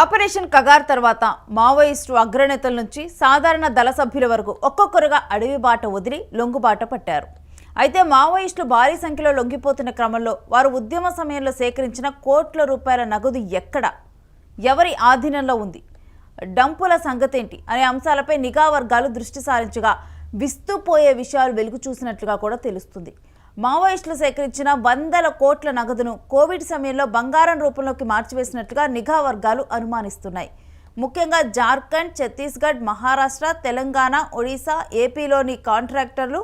Operation Kagar తర్వాత Maoist అగ్రనేతల నుంచి సాధారణ దళ సభ్యుల వరకు ఒక్కొక్కరుగా అడవి బాట వదిలి లొంగుబాట పట్టారు. అయితే మావోయిస్టులు భారీ సంఖ్యలో లొంగిపోతున్న క్రమంలో వారు ఉద్యమ సమయంలో సేకరించిన కోట్ల రూపాయల నగదు ఎక్కడ? ఎవరి ఆధీనంలో ఉంది? డంపుల సంగతేంటి? అనే అంశాలపై నిఘా వర్గాలు దృష్టి సారించగా విస్తుపోయే విషయాలు వెలుగు చూసినట్లుగా కూడా తెలుస్తుంది. మావోయిస్టులు సేకరించిన వందల కోట్ల నగదును కోవిడ్ సమయంలో బంగారం రూపంలోకి మార్చివేసినట్లుగా నిఘా వర్గాలు అనుమానిస్తున్నాయి. ముఖ్యంగా జార్ఖండ్ ఛత్తీస్గఢ్ మహారాష్ట్ర తెలంగాణ ఒడిశా ఏపీలోని కాంట్రాక్టర్లు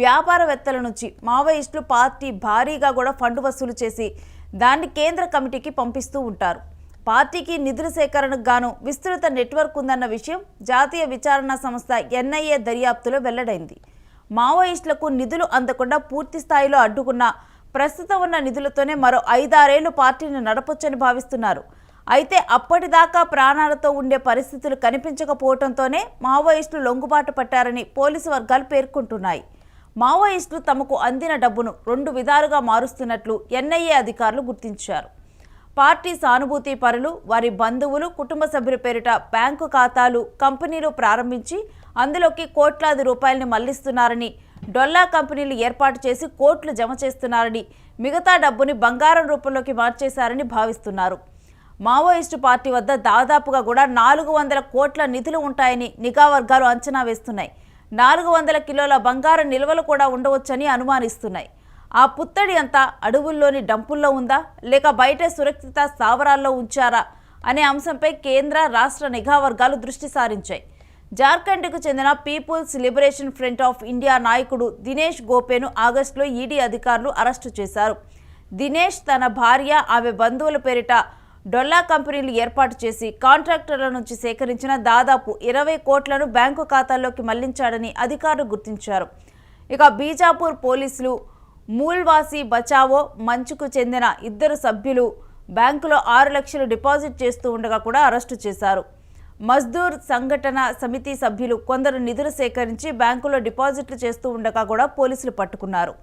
వ్యాపారవేత్తల నుంచి మావోయిస్టులు పార్టీ భారీగా కూడా ఫండ్ వసూలు చేసి దాన్ని కేంద్ర కమిటీకి పంపిస్తూ ఉంటారు. పార్టీకి నిధుల సేకరణకు గాను విస్తృత నెట్వర్క్ ఉందన్న విషయం జాతీయ విచారణ సంస్థ ఎన్ఐఏ దర్యాప్తులో వెల్లడైంది. మావోయిస్టులకు నిధులు అందకుండా పూర్తి స్థాయిలో అడ్డుకున్న ప్రస్తుతం ఉన్న నిధులతోనే మరో ఐదారేళ్ళు పార్టీని నడపొచ్చని భావిస్తున్నారు. అయితే అప్పటిదాకా ప్రాణాలతో ఉండే పరిస్థితులు కనిపించకపోవడంతోనే మావోయిస్టులు లొంగుబాటు పట్టారని పోలీసు వర్గాలు పేర్కొంటున్నాయి. మావోయిస్టులు తమకు అందిన డబ్బును రెండు విధాలుగా మారుస్తున్నట్లు ఎన్ఐఏ అధికారులు గుర్తించారు. పార్టీ సానుభూతి పరులు వారి బంధువులు కుటుంబ సభ్యుల పేరిట బ్యాంకు ఖాతాలు కంపెనీలు ప్రారంభించి అందులోకి కోట్లాది రూపాయలని మళ్ళిస్తున్నారని డొల్లా కంపెనీలు ఏర్పాటు చేసి కోట్లు జమ చేస్తున్నారని మిగతా డబ్బుని బంగారం రూపంలోకి మార్చేశారని భావిస్తున్నారు. మావోయిస్టు పార్టీ వద్ద దాదాపుగా కూడా నాలుగు వందల కోట్ల నిధులు ఉంటాయని నిఘా వర్గాలు అంచనా వేస్తున్నాయి. నాలుగు వందల కిలోల బంగారం నిల్వలు కూడా ఉండవచ్చని అనుమానిస్తున్నాయి. ఆ పుత్తడి అంతా అడవుల్లోని డంపుల్లో ఉందా? లేక బయట సురక్షిత స్థావరాల్లో ఉంచారా? అనే అంశంపై కేంద్ర రాష్ట్ర నిఘా వర్గాలు దృష్టి సారించాయి. జార్ఖండ్కు చెందిన people's liberation front of India నాయకుడు దినేష్ గోపేను ఆగస్టులో ఈడీ అధికారులు అరెస్టు చేశారు. దినేష్ తన భార్య ఆమె బంధువుల పేరిట డొల్లా కంపెనీలు ఏర్పాటు చేసి కాంట్రాక్టర్ల నుంచి సేకరించిన దాదాపు ఇరవై కోట్లను బ్యాంకు ఖాతాల్లోకి మళ్ళించాడని అధికారులు గుర్తించారు. ఇక బీజాపూర్ పోలీసులు మూల్వాసి బచావో మంచుకు చెందిన ఇద్దరు సభ్యులు బ్యాంకులో ఆరు లక్షలు డిపాజిట్ చేస్తూ ఉండగా కూడా అరెస్టు చేశారు. మజ్దూర్ సంఘటన సమితి సభ్యులు కొందరు నిధులు సేకరించి బ్యాంకులో డిపాజిట్లు చేస్తూ ఉండగా కూడా పోలీసులు పట్టుకున్నారు.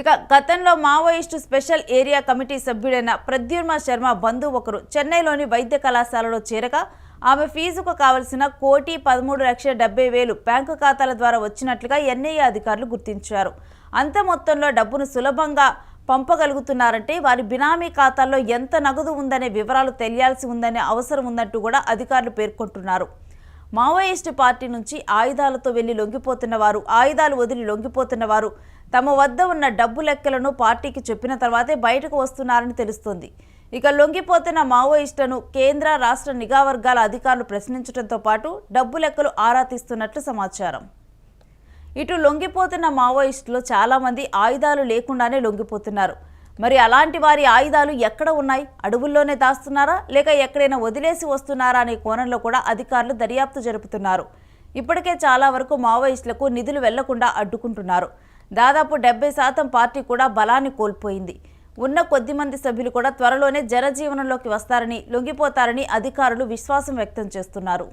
ఇక గతంలో మావోయిస్టు స్పెషల్ ఏరియా కమిటీ సభ్యుడైన ప్రద్యుమ్న శర్మ బంధు ఒకరు చెన్నైలోని వైద్య కళాశాలలో చేరగా ఆమె ఫీజుకు కావలసిన కోటి పదమూడు లక్షల డెబ్బై వేలు బ్యాంకు ఖాతాల ద్వారా వచ్చినట్లుగా ఎన్ఐఏ అధికారులు గుర్తించారు. అంత మొత్తంలో డబ్బును సులభంగా పంపగలుగుతున్నారంటే వారి బినామీ ఖాతాల్లో ఎంత నగదు ఉందనే వివరాలు తెలియాల్సి ఉందనే అవసరం ఉన్నట్టు కూడా అధికారులు పేర్కొంటున్నారు. మావోయిస్టు పార్టీ నుంచి ఆయుధాలతో వెళ్ళి లొంగిపోతున్న వారు ఆయుధాలు వదిలి లొంగిపోతున్న వారు తమ వద్ద ఉన్న డబ్బు లెక్కలను పార్టీకి చెప్పిన తర్వాతే బయటకు వస్తున్నారని తెలుస్తోంది. ఇక లొంగిపోతున్న మావోయిస్టులను కేంద్ర రాష్ట్ర నిఘా వర్గాల అధికారులు ప్రశ్నించడంతో పాటు డబ్బు లెక్కలు ఆరా తీస్తున్నట్లు సమాచారం. ఇటు లొంగిపోతున్న మావోయిస్టులు చాలామంది ఆయుధాలు లేకుండానే లొంగిపోతున్నారు. మరి అలాంటి వారి ఆయుధాలు ఎక్కడ ఉన్నాయి? అడవుల్లోనే దాస్తున్నారా? లేక ఎక్కడైనా వదిలేసి వస్తున్నారా అనే కోణంలో కూడా అధికారులు దర్యాప్తు జరుపుతున్నారు. ఇప్పటికే చాలా వరకు మావోయిస్టులకు నిధులు వెళ్ళకుండా అడ్డుకుంటున్నారు. దాదాపు డెబ్బై శాతం పార్టీ కూడా బలాన్ని కోల్పోయింది. ఉన్న కొద్ది మంది సభ్యులు కూడా త్వరలోనే జనజీవనంలోకి వస్తారని లొంగిపోతారని అధికారులు విశ్వాసం వ్యక్తం చేస్తున్నారు.